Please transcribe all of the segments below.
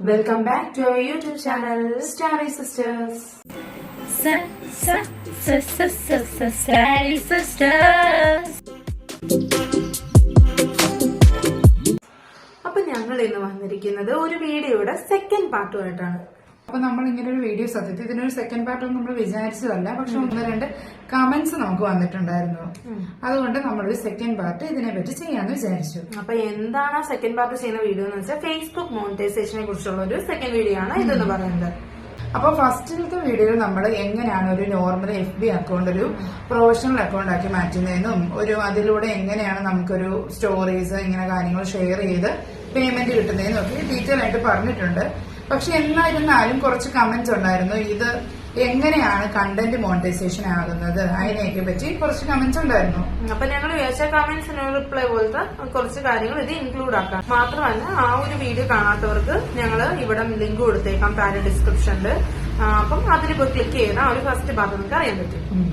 Welcome back to our YouTube channel, Starry Sisters. Sa- sa- sa- sa- sa- sa- Starry Sisters. അപ്പൊ ഞങ്ങൾ ഇന്ന് വന്നിരിക്കുന്നത് ഒരു വീഡിയോയുടെ സെക്കൻഡ് പാർട്ടുമായിട്ടാണ് അപ്പൊ നമ്മൾ ഇങ്ങനെ ഒരു വീഡിയോ സത്യത്തിൽ ഇതിനൊരു സെക്കൻഡ് പാർട്ട് ഒന്നും നമ്മൾ വിചാരിച്ചതല്ല. പക്ഷെ ഒന്ന് രണ്ട് കമന്റ്സ് നമുക്ക് വന്നിട്ടുണ്ടായിരുന്നു. അതുകൊണ്ട് നമ്മളൊരു സെക്കൻഡ് പാർട്ട് ഇതിനെ പറ്റി ചെയ്യാന്ന് വിചാരിച്ചു. അപ്പൊ എന്താണ് സെക്കൻഡ് പാർട്ട് ചെയ്യുന്ന വീഡിയോ എന്ന് വെച്ചാൽ ഫേസ്ബുക്ക് മോണിറ്റൈസേഷനെ കുറിച്ചുള്ള ഒരു സെക്കൻഡ് വീഡിയോ ആണ് ഇതെന്ന് പറയുന്നത്. അപ്പൊ ഫസ്റ്റിലത്തെ വീഡിയോയിൽ നമ്മൾ എങ്ങനെയാണ് ഒരു നോർമൽ എഫ് ബി അക്കൗണ്ട് ഒരു പ്രൊഫഷണൽ അക്കൗണ്ട് ആക്കി മാറ്റുന്നതെന്നും ഒരു അതിലൂടെ എങ്ങനെയാണ് നമുക്കൊരു സ്റ്റോറീസ് ഇങ്ങനെ കാര്യങ്ങൾ ഷെയർ ചെയ്ത് പേയ്മെന്റ് കിട്ടുന്നതെന്നും ഒക്കെ ഡീറ്റെയിൽ ആയിട്ട് പറഞ്ഞിട്ടുണ്ട്. പക്ഷെ എന്നായിരുന്നാലും കുറച്ച് കമന്റ്സ് ഉണ്ടായിരുന്നു. ഇത് എങ്ങനെയാണ് കണ്ടന്റ് മോണിറ്റൈസേഷൻ ആകുന്നത്? അതിനെയൊക്കെ പറ്റി കുറച്ച് കമന്റ്സ് ഉണ്ടായിരുന്നു. അപ്പൊ ഞങ്ങൾ വിചാരിച്ച കമന്റ്സിന് റിപ്ലൈ പോലത്തെ കുറച്ച് കാര്യങ്ങൾ ഇത് ഇൻക്ലൂഡ് ആക്കാം. മാത്രമല്ല ആ ഒരു വീഡിയോ കാണാത്തവർക്ക് ഞങ്ങൾ ഇവിടെ ലിങ്ക് കൊടുത്തേക്കാം താഴെ ഡിസ്ക്രിപ്ഷനിൽ അപ്പം അതിൽ ക്ലിക്ക് ചെയ്താൽ ആ ഒരു ഫസ്റ്റ് ഭാഗം നമുക്ക് അറിയാൻ പറ്റും.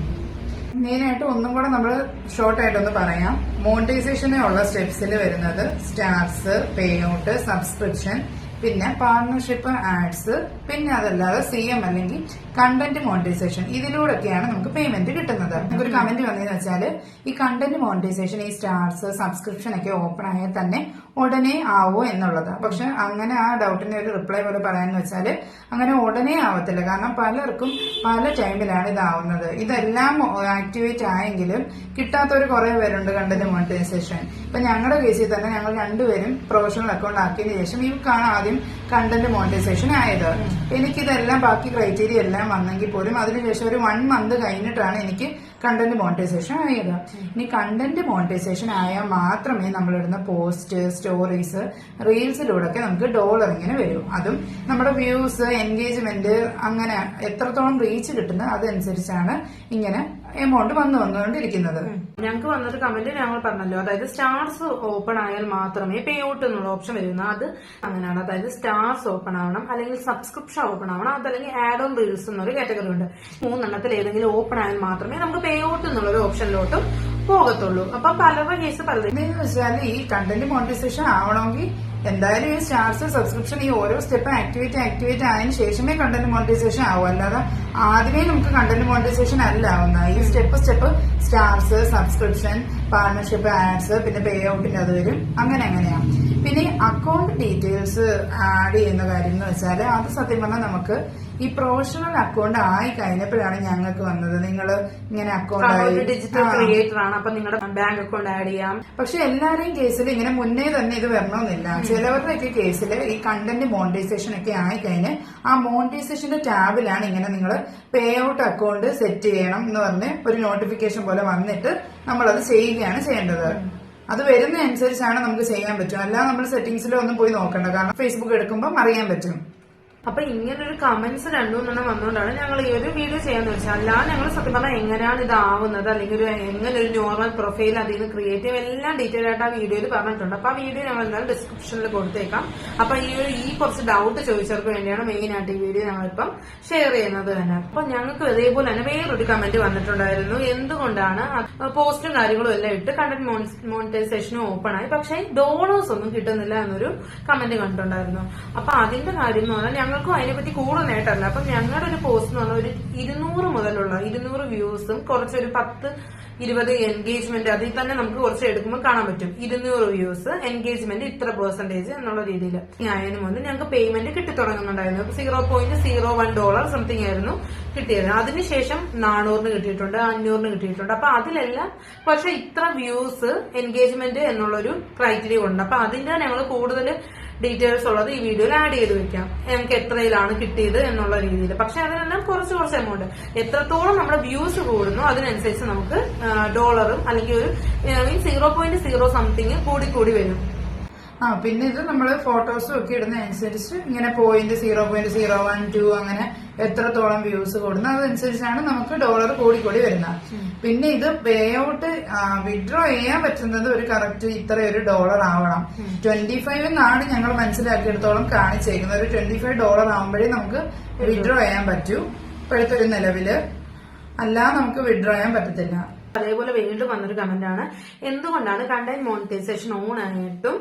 മെയിനായിട്ട് ഒന്നും കൂടെ നമ്മൾ ഷോർട്ട് ആയിട്ടൊന്ന് പറയാം. മോണിറ്റൈസേഷനെ ഉള്ള സ്റ്റെപ്സിൽ വരുന്നത് സ്റ്റാർസ് പേ ഔട്ട് സബ്സ്ക്രിപ്ഷൻ പിന്നെ പാർട്ണർഷിപ്പ് ആഡ്സ് പിന്നെ അതല്ലാതെ സി എം അല്ലെങ്കിൽ കണ്ടന്റ് മോണിറ്റൈസേഷൻ ഇതിലൂടെയൊക്കെയാണ് നമുക്ക് പേയ്മെന്റ് കിട്ടുന്നത്. നമുക്കൊരു കമന്റ് വന്നതെന്ന് വെച്ചാൽ ഈ കണ്ടന്റ് മോണിറ്റൈസേഷൻ ഈ സ്റ്റാർസ് സബ്സ്ക്രിപ്ഷൻ ഒക്കെ ഓപ്പൺ ആയാൽ തന്നെ ഉടനെ ആവോ എന്നുള്ളത്. പക്ഷെ അങ്ങനെ ആ ഡൗട്ടിന്റെ ഒരു റിപ്ലൈ പോലെ പറയാന്ന് വെച്ചാൽ അങ്ങനെ ഉടനെ ആവത്തില്ല. കാരണം പലർക്കും പല ടൈമിലാണ് ഇതാവുന്നത്. ഇതെല്ലാം ആക്ടിവേറ്റ് ആയെങ്കിലും കിട്ടാത്തവർ കുറെ പേരുണ്ട് കണ്ടന്റ് മോണിറ്റൈസേഷൻ ഇപ്പൊ ഞങ്ങളുടെ കേസിൽ തന്നെ ഞങ്ങൾ രണ്ടുപേരും പ്രൊഫഷണൽ അക്കൗണ്ട് ആക്കിയതിനു ശേഷം ഇവർക്കാണ് ആദ്യം കണ്ടന്റ് മോണിറ്റൈസേഷൻ ആയത്. എനിക്കിതെല്ലാം ബാക്കി ക്രൈറ്റീരിയ എല്ലാം വന്നെങ്കിൽ പോലും അതിനുശേഷം ഒരു വൺ മന്ത് കഴിഞ്ഞിട്ടാണ് എനിക്ക് കണ്ടന്റ് മോണിറ്റൈസേഷൻ ആയത്. ഇനി കണ്ടന്റ് മോണിറ്റൈസേഷൻ ആയാൽ മാത്രമേ നമ്മളിടുന്ന പോസ്റ്റ് സ്റ്റോറീസ് റീൽസിലൂടെ ഒക്കെ നമുക്ക് ഡോളർ ഇങ്ങനെ വരും. അതും നമ്മുടെ വ്യൂസ് എൻഗേജ്മെന്റ് അങ്ങനെ എത്രത്തോളം റീച്ച് കിട്ടുന്നത് അതനുസരിച്ചാണ് ഇങ്ങനെ എമൗണ്ട് വന്നു വന്നുകൊണ്ടിരിക്കുന്നത്. ഞങ്ങൾക്ക് വന്നൊരു കമന്റ് ഞങ്ങൾ പറഞ്ഞല്ലോ. അതായത് സ്റ്റാർസ് ഓപ്പൺ ആയാൽ മാത്രമേ പേ ഔട്ട് എന്നുള്ള ഓപ്ഷൻ വരുന്ന. അത് അങ്ങനെയാണ്. അതായത് സ്റ്റാർസ് ഓപ്പൺ ആവണം അല്ലെങ്കിൽ സബ്സ്ക്രിപ്ഷൻ ഓപ്പൺ ആവണം അതല്ലെങ്കിൽ ആഡ് ഓൺ റീൽസ് എന്നൊരു കാറ്റഗറി ഉണ്ട്. മൂന്നെണ്ണത്തിൽ ഏതെങ്കിലും ഓപ്പൺ ആയാൽ മാത്രമേ നമുക്ക് പേ ഔട്ട് എന്നുള്ള ഒരു ഓപ്ഷനിലോട്ടും പോകത്തുള്ളൂ. അപ്പൊ പലരുടെ കേസ് പലരും വെച്ചാൽ ഈ കണ്ടന്റ് മോണിറ്റൈസേഷൻ ആവണമെങ്കിൽ എന്തായാലും ഈ സ്റ്റാർസ് സബ്സ്ക്രിപ്ഷൻ ഈ ഓരോ സ്റ്റെപ്പ് ആക്ടിവേറ്റ് ആക്ടിവേറ്റ് ആയതിനു ശേഷമേ കണ്ടന്റ് മോണിറ്റൈസേഷൻ ആവും. അല്ലാതെ ആദ്യമേ നമുക്ക് കണ്ടന്റ് മോണിറ്റൈസേഷൻ അല്ല ആവുന്നത്. ഈ step step stars subscription partnership ads പിന്നെ പേ ഔട്ടിന്റെ അത് വരും. അങ്ങനെ അങ്ങനെയാ. പിന്നെ അക്കൗണ്ട് ഡീറ്റെയിൽസ് ആഡ് ചെയ്യുന്ന കാര്യം എന്ന് വെച്ചാൽ അത് സത്യം പറഞ്ഞാൽ നമുക്ക് ഈ പ്രൊഫഷണൽ അക്കൗണ്ട് ആയി കഴിഞ്ഞപ്പോഴാണ് ഞങ്ങൾക്ക് വന്നത്. നിങ്ങൾ ഇങ്ങനെ അക്കൗണ്ട് ഡിജിറ്റൽ. ക്രിയേറ്റർ ആണ്. അപ്പൊ നിങ്ങളുടെ ബാങ്ക് അക്കൗണ്ട് ആഡ് ചെയ്യാം. പക്ഷെ എല്ലാവരെയും കേസിൽ ഇങ്ങനെ മുന്നേ തന്നെ ഇത് വരണമെന്നില്ല. ചിലവരുടെയൊക്കെ കേസിൽ ഈ കണ്ടന്റ് മോണിറ്റൈസേഷൻ ഒക്കെ ആയി കഴിഞ്ഞ് ആ മോണിറ്റൈസേഷന്റെ ടാബിലാണ് ഇങ്ങനെ നിങ്ങൾ പേ ഔട്ട് അക്കൗണ്ട് സെറ്റ് ചെയ്യണം എന്ന് പറഞ്ഞ് ഒരു നോട്ടിഫിക്കേഷൻ പോലെ വന്നിട്ട് നമ്മൾ നമ്മളത് ചെയ്യുകയാണ് ചെയ്യേണ്ടത്. അത് വരുന്ന അനുസരിച്ചാണ് നമുക്ക് ചെയ്യാൻ പറ്റും. അല്ലാതെ നമ്മൾ സെറ്റിംഗ്സിലൊന്നും പോയി നോക്കണ്ട. കാരണം ഫേസ്ബുക്ക് എടുക്കുമ്പോൾ അറിയാൻ പറ്റും. അപ്പൊ ഇങ്ങനൊരു കമന്റ്സ് രണ്ടു മൂന്നെണ്ണം വന്നുകൊണ്ടാണ് ഞങ്ങൾ ഈ ഒരു വീഡിയോ ചെയ്യാന്ന് വെച്ചാൽ അല്ലാതെ ഞങ്ങൾ സത്യം പറഞ്ഞാൽ എങ്ങനെയാണ് ഇത് ആവുന്നത് അല്ലെങ്കിൽ ഒരു എങ്ങനെ ഒരു നോർമൽ പ്രൊഫൈൽ അതിൽ നിന്ന് ക്രിയേറ്റ് ചെയ്യും? എല്ലാം ഡീറ്റെയിൽ ആയിട്ട് ആ വീഡിയോയിൽ പറഞ്ഞിട്ടുണ്ട്. അപ്പൊ ആ വീഡിയോ ഞങ്ങൾ എന്തായാലും ഡിസ്ക്രിപ്ഷനിൽ കൊടുത്തേക്കാം. അപ്പൊ ഈ ഒരു ഈ കുറച്ച് ഡൗട്ട് ചോദിച്ചവർക്ക് വേണ്ടിയാണ് മെയിൻ ആയിട്ട് ഈ വീഡിയോ ഞങ്ങളിപ്പം ഷെയർ ചെയ്യുന്നത് തന്നെ. അപ്പൊ ഞങ്ങൾക്ക് ഇതേപോലെ തന്നെ വേറൊരു കമന്റ് വന്നിട്ടുണ്ടായിരുന്നു. എന്തുകൊണ്ടാണ് പോസ്റ്റും കാര്യങ്ങളും എല്ലാം ഇട്ട് കണ്ടന്റ് മോണിറ്റൈസേഷനും ഓപ്പൺ ആയി? പക്ഷേ ഡോളേഴ്സ് ഒന്നും കിട്ടുന്നില്ല എന്നൊരു കമന്റ് കണ്ടിട്ടുണ്ടായിരുന്നു. അപ്പൊ അതിന്റെ കാര്യം എന്ന് പറഞ്ഞാൽ ഞങ്ങൾക്കും അതിനെപ്പറ്റി കൂടുതൽ നേട്ടമല്ല അപ്പൊ ഞങ്ങളുടെ ഒരു പോസ്റ്റ് എന്ന് പറഞ്ഞാൽ ഒരു ഇരുന്നൂറ് മുതലുള്ള ഇരുന്നൂറ് വ്യൂസും കുറച്ചൊരു പത്ത് ഇരുപത് എൻഗേജ്മെന്റ് അതിൽ തന്നെ നമുക്ക് കുറച്ച് എടുക്കുമ്പോൾ കാണാൻ പറ്റും. ഇരുന്നൂറ് വ്യൂസ് എൻഗേജ്മെന്റ് ഇത്ര പെർസെന്റേജ് എന്നുള്ള രീതിയിൽ. ആയതിനു മുതൽ ഞങ്ങൾക്ക് പേയ്മെന്റ് കിട്ടി തുടങ്ങുന്നുണ്ടായിരുന്നു. Zero point zero one dollar something ആയിരുന്നു കിട്ടിയത്. അതിനുശേഷം നാനൂറിന് കിട്ടിയിട്ടുണ്ട് അഞ്ഞൂറിന് കിട്ടിയിട്ടുണ്ട്. അപ്പൊ അതിലെല്ലാം പക്ഷെ ഇത്ര വ്യൂസ് എൻഗേജ്മെന്റ് എന്നുള്ളൊരു ക്രൈറ്റീരിയ ഉണ്ട്. അപ്പൊ അതിന്റെ ഞങ്ങൾ കൂടുതൽ ഡീറ്റെയിൽസ് ഉള്ളത് ഈ വീഡിയോയിൽ ആഡ് ചെയ്ത് വെക്കാം. നമുക്ക് എത്രയിലാണ് കിട്ടിയത് എന്നുള്ള രീതിയിൽ. പക്ഷെ അതിനെല്ലാം കുറച്ച് കുറച്ച് എമൗണ്ട് എത്രത്തോളം നമ്മുടെ വ്യൂസ് കൂടുന്നു അതിനനുസരിച്ച് നമുക്ക് ഡോളറും അല്ലെങ്കിൽ ഒരു means zero point zero something കൂടി കൂടി വരും. ആ പിന്നെ ഇത് നമ്മൾ ഫോട്ടോസും ഒക്കെ ഇടുന്ന അനുസരിച്ച് ഇങ്ങനെ point zero point zero one two അങ്ങനെ എത്രത്തോളം വ്യൂസ് കൂടുന്നു അതനുസരിച്ചാണ് നമുക്ക് ഡോളർ കൂടി കൂടി വരുന്നത് പിന്നെ ഇത് പേ ഔട്ട് വിഡ്രോ ചെയ്യാൻ പറ്റുന്നത് ഒരു കറക്റ്റ് ഇത്ര ഒരു ഡോളർ ആവണം. ട്വന്റി ഫൈവ് എന്നാണ് ഞങ്ങൾ മനസ്സിലാക്കിയെടുത്തോളം കാണിച്ചേക്കുന്നത്. ഒരു ട്വന്റി ഫൈവ് ഡോളർ ആവുമ്പോഴേ നമുക്ക് വിഡ്രോ ചെയ്യാൻ പറ്റൂ. ഇപ്പോഴത്തെ ഒരു നിലവിൽ. അല്ലാതെ നമുക്ക് വിഡ്രോ ചെയ്യാൻ പറ്റത്തില്ല. അതേപോലെ വീണ്ടും വന്നൊരു കമന്റ് ആണ്. എന്തുകൊണ്ടാണ് കണ്ടന്റ് മോണിറ്റൈസേഷൻ ഓൺ ആയിട്ടും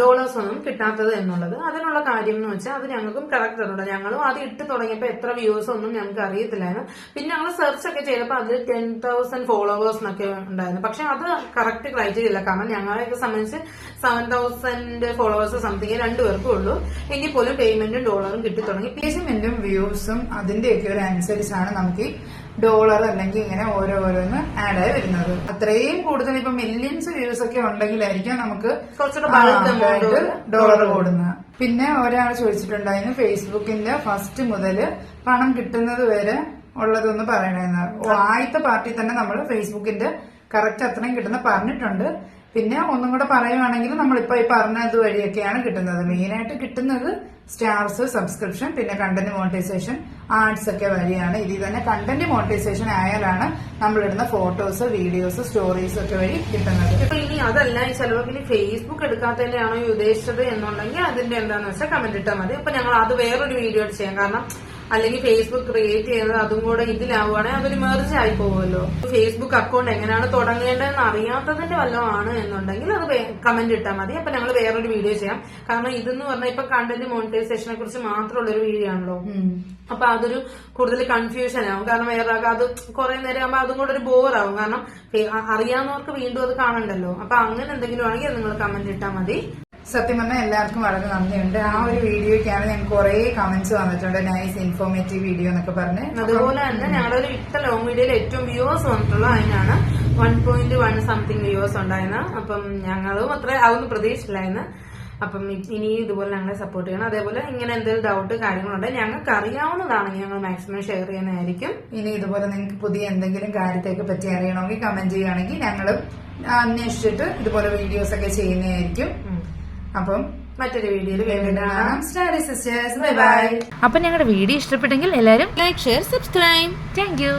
ഡോളേഴ്സ് ഒന്നും കിട്ടാത്തത് എന്നുള്ളത്? അതിനുള്ള കാര്യം എന്ന് വെച്ചാൽ അത് ഞങ്ങൾക്കും കറക്റ്റ് അറിയില്ല ഞങ്ങളും അത് ഇട്ട് തുടങ്ങിയപ്പോൾ എത്ര വ്യൂസ് ഒന്നും ഞങ്ങൾക്ക് അറിയത്തില്ലായിരുന്നു. പിന്നെ ഞങ്ങൾ സെർച്ച് ഒക്കെ ചെയ്തപ്പോൾ അതിൽ ടെൻ തൗസൻഡ് ഫോളോവേഴ്സ് എന്നൊക്കെ ഉണ്ടായിരുന്നു. പക്ഷെ അത് കറക്റ്റ് ക്രൈറ്റീരിയ ഇല്ല. കാരണം ഞങ്ങളെയൊക്കെ സംബന്ധിച്ച് സെവൻ തൗസൻഡ് ഫോളോവേഴ്സ് സംതിങ് രണ്ടുപേർക്കും ഉള്ളൂ. എങ്കിൽ പോലും പേയ്മെന്റും ഡോളറും കിട്ടി തുടങ്ങി പേയ്മെന്റും വ്യൂസും അതിന്റെയൊക്കെ ഒരു അനുസരിച്ചാണ് നമുക്ക് ഈ ഡോളർ അല്ലെങ്കിൽ ഇങ്ങനെ ഓരോരോന്ന് ആഡ് ആയി വരുന്നത്. അത്രയും കൂടുതൽ ഇപ്പൊ മില്യൺസ് വ്യൂസ് ഒക്കെ ഉണ്ടെങ്കിലായിരിക്കും നമുക്ക് ഡോളർ കൂടുന്നത്. പിന്നെ ഒരാൾ ചോദിച്ചിട്ടുണ്ടായിരുന്നു ഫേസ്ബുക്കിന്റെ ഫസ്റ്റ് മുതൽ പണം കിട്ടുന്നത് വരെ ഉള്ളതൊന്ന് പറയണെന്ന്. ആദ്യത്തെ പാർട്ടി തന്നെ നമ്മൾ ഫേസ്ബുക്കിന്റെ കറക്റ്റ് അത്രയും കിട്ടുന്ന പറഞ്ഞിട്ടുണ്ട്. പിന്നെ ഒന്നും കൂടെ പറയുവാണെങ്കിൽ നമ്മളിപ്പോ ഈ പറഞ്ഞത് വഴിയൊക്കെയാണ് കിട്ടുന്നത്. മെയിനായിട്ട് കിട്ടുന്നത് സ്റ്റാർസ് സബ്സ്ക്രിപ്ഷൻ പിന്നെ കണ്ടന്റ് മോണിറ്റൈസേഷൻ ആർട്സ് ഒക്കെ വഴിയാണ്. ഇതിൽ തന്നെ കണ്ടന്റ് മോണിറ്റൈസേഷൻ ആയാലാണ് നമ്മളിടുന്ന ഫോട്ടോസ് വീഡിയോസ് സ്റ്റോറീസ് ഒക്കെ വഴി കിട്ടുന്നത്. ഇനി അതല്ല ചിലപ്പോൾ ഇനി ഫേസ്ബുക്ക് എടുക്കാത്തതിനാണോ ഉദ്ദേശിച്ചത് എന്നുണ്ടെങ്കിൽ അതിന്റെ എന്താണെന്ന് വെച്ചാൽ കമന്റ് ഇട്ടാൽ മതി. അപ്പൊ ഞങ്ങൾ അത് വേറൊരു വീഡിയോ ചെയ്യാം. കാരണം അല്ലെങ്കിൽ ഫേസ്ബുക്ക് ക്രിയേറ്റ് ചെയ്തത് അതും കൂടെ ഇതിലാവുകയാണെങ്കിൽ അതൊരു മെർജ് ആയി പോകുമല്ലോ. ഫേസ്ബുക്ക് അക്കൗണ്ട് എങ്ങനെയാണ് തുടങ്ങേണ്ടതെന്ന് അറിയാത്തതിന്റെ വല്ലതാണ് എന്നുണ്ടെങ്കിൽ അത് കമന്റ് ഇട്ടാൽ മതി. അപ്പൊ ഞങ്ങൾ വേറൊരു വീഡിയോ ചെയ്യാം. കാരണം ഇതെന്ന് പറഞ്ഞാൽ ഇപ്പൊ കണ്ടന്റ് മോണിറ്റൈസേഷനെ കുറിച്ച് മാത്രമുള്ള ഒരു വീഡിയോ ആണല്ലോ. അപ്പൊ അതൊരു കൂടുതൽ കൺഫ്യൂഷൻ ആവും. കാരണം വേറെ അത് കുറെ നേരം ആകുമ്പോൾ അതും കൂടെ ഒരു ബോർ ആവും. കാരണം അറിയാവുന്നവർക്ക് വീണ്ടും അത് കാണണ്ടല്ലോ. അപ്പൊ അങ്ങനെ എന്തെങ്കിലും ആണെങ്കിൽ നിങ്ങൾ കമന്റ് ഇട്ടാൽ മതി. സത്യം പറഞ്ഞാൽ എല്ലാവർക്കും വളരെ നന്ദിയുണ്ട്. ആ ഒരു വീഡിയോയ്ക്കാണ് ഞാൻ കുറെ കമന്റ്സ് വന്നിട്ടുണ്ട്. നൈസ് ഇൻഫോർമേറ്റീവ് വീഡിയോ എന്നൊക്കെ പറഞ്ഞ്. അതുപോലെ തന്നെ ഞങ്ങളുടെ ഒരു ഇട്ട ലോങ് വീഡിയോയിൽ ഏറ്റവും വ്യൂവേഴ്സ് വന്നിട്ടുള്ള അതിനാണ് one point one something viewers ഉണ്ടായിരുന്ന അപ്പം ഞങ്ങളും അത്ര അതൊന്നും പ്രതീക്ഷിച്ചില്ലായിരുന്നു അപ്പം ഇനി ഇതുപോലെ ഞങ്ങളെ സപ്പോർട്ട് ചെയ്യണം. അതേപോലെ ഇങ്ങനെ എന്തെങ്കിലും ഡൗട്ട് കാര്യങ്ങളുണ്ടെങ്കിൽ ഞങ്ങൾക്ക് അറിയാവുന്നതാണെങ്കിൽ ഞങ്ങൾ മാക്സിമം ഷെയർ ചെയ്യുന്നതായിരിക്കും. ഇനി ഇതുപോലെ നിങ്ങൾക്ക് പുതിയ എന്തെങ്കിലും കാര്യത്തെയൊക്കെ പറ്റി അറിയണമെങ്കിൽ കമന്റ് ചെയ്യുകയാണെങ്കിൽ ഞങ്ങളും അന്വേഷിച്ചിട്ട് ഇതുപോലെ വീഡിയോസ് ഒക്കെ ചെയ്യുന്നതായിരിക്കും. അപ്പം മറ്റൊരു വീഡിയോയിൽ വീണ്ടും കാണാം. സ്റ്റഡി സിസ്റ്റേഴ്സ് ബൈ ബൈ അപ്പൊ ഞങ്ങളുടെ വീഡിയോ ഇഷ്ടപ്പെട്ടെങ്കിൽ എല്ലാവരും like share subscribe thank you